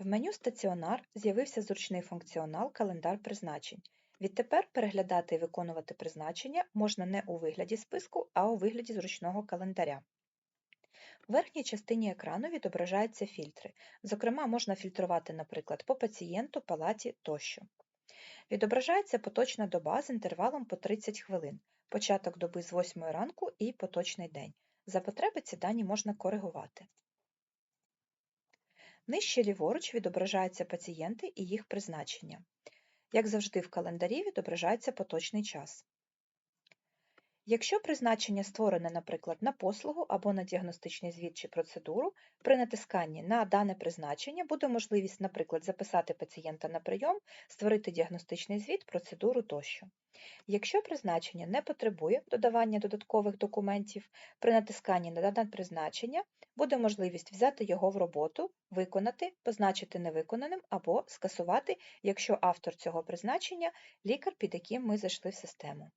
В меню Стаціонар з'явився зручний функціонал Календар призначень. Відтепер переглядати і виконувати призначення можна не у вигляді списку, а у вигляді зручного календаря. У верхній частині екрану відображаються фільтри. Зокрема, можна фільтрувати, наприклад, по пацієнту, палаті тощо. Відображається поточна доба з інтервалом по 30 хвилин, початок доби з 8 ранку і поточний день. За потреби ці дані можна коригувати. Нижче ліворуч відображаються пацієнти і їх призначення. Як завжди, в календарі відображається поточний час. Якщо призначення створене, наприклад, на послугу або на діагностичний звіт чи процедуру, при натисканні на дане призначення буде можливість, наприклад, записати пацієнта на прийом, створити діагностичний звіт, процедуру тощо. Якщо призначення не потребує додавання додаткових документів, при натисканні на дане призначення буде можливість взяти його в роботу, виконати, позначити невиконаним або скасувати, якщо автор цього призначення лікар, під яким ми зайшли в систему.